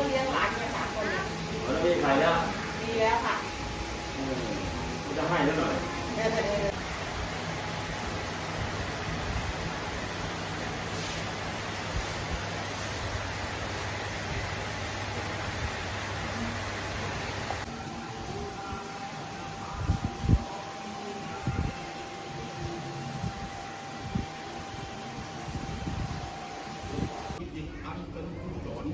ก็เลี้ยงหลานมาสามคนเนี่ยแล้วพี่ใครแล้วดีแล้วค่ะอืมจะให้แล้วหน่อยเออเออเออ จิตอันเป็นกุศล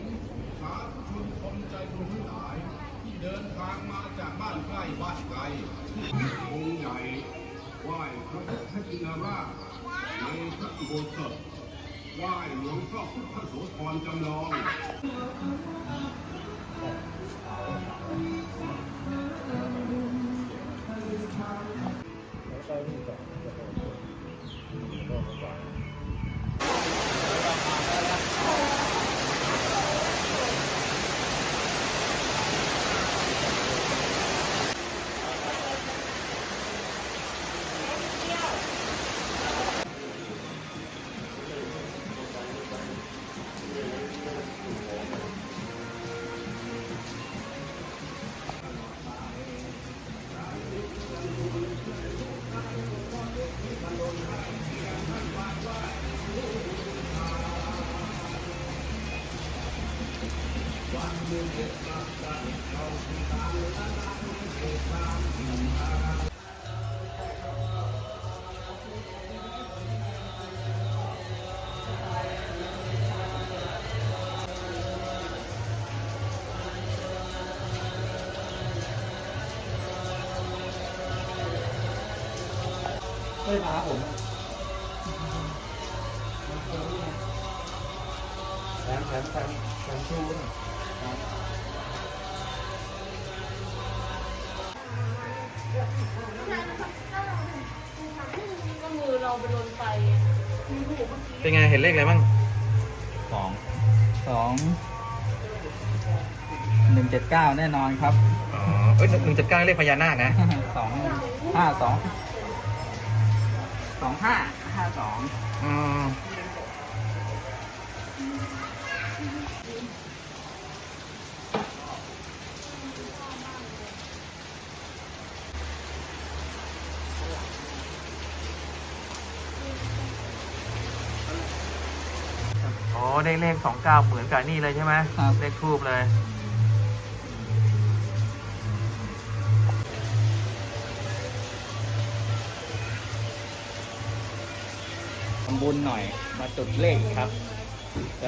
สาธุชนคนใจบุญทั้งหลาย ที่ เดินทางมาจากบ้านใกล้บ้านไกลองค์ใหญ่ไหว้พระพุทธชินราชในพระอุโบสถไหว้หลวงพ่อพุทธโสธรจำลองไม่มาผมแถมแถมแถมแถมชูหน่อย ไปโดนไฟมีหูเมื่อกี้เป็นไงเห็นเลขอะไรบ้างสองสองหนึ่งเจ็ดเก้าแน่นอนครับอ๋อเอ้ยหนึ่งเจ็ดเก้าเลขพญานาคนะสองห้าสองสองห้าห้าสองอืม อ๋อได้เลขสองเก้าเหมือนกับนี่เลยใช่ไหมครับ เลขทูบเลย ทำบุญหน่อย มาจุดเลขครับ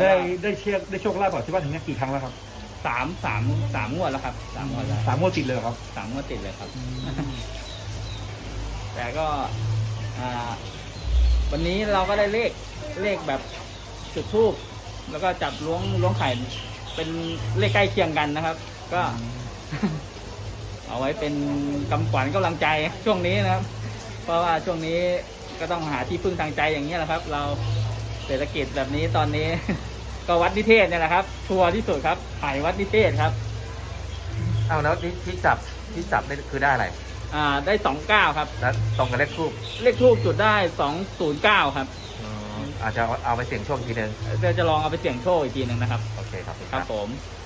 ได้ได้เชือกได้โชคลาภก่อนที่ว่าถึงนี้กี่ครั้งแล้วครับสามสามสามงวดแล้วครับสามงวดแล้วสามงวดติดเลยเหรอครับ สามงวดติดเลยครับ แต่ก็อ่าวันนี้เราก็ได้เลขเลขแบบ จุดทูบแล้วก็จับล้วงล้วงไข่เป็นเลขใกล้เคียงกันนะครับ ก็ เอาไว้เป็นกำขวัญกำลังใจช่วงนี้นะครับ เพราะว่าช่วงนี้ก็ต้องหาที่พึ่งทางใจอย่างนี้ยแหละครับ เราเศรษฐกิจแบบนี้ตอนนี้ ก็วัดนิเทศเนี่ยแหละครับ ทัวร์ที่สุดครับไผ่วัดนิเทศครับ เอาแล้วที่ที่จับที่จับนี่คือได้อะไรอ่า ได้สองเก้าครับแล้วตรงกับเลขทูบเลขทูบจุดได้สองศูนย์เก้าครับ อ๋ออาจจะเอาไปเสี่ยงโชคอีกทีหนึงเดี๋ยวจะลองเอาไปเสี่ยงโชคอีกทีหนึ่งนะครับ โอเคครับ ครับผมค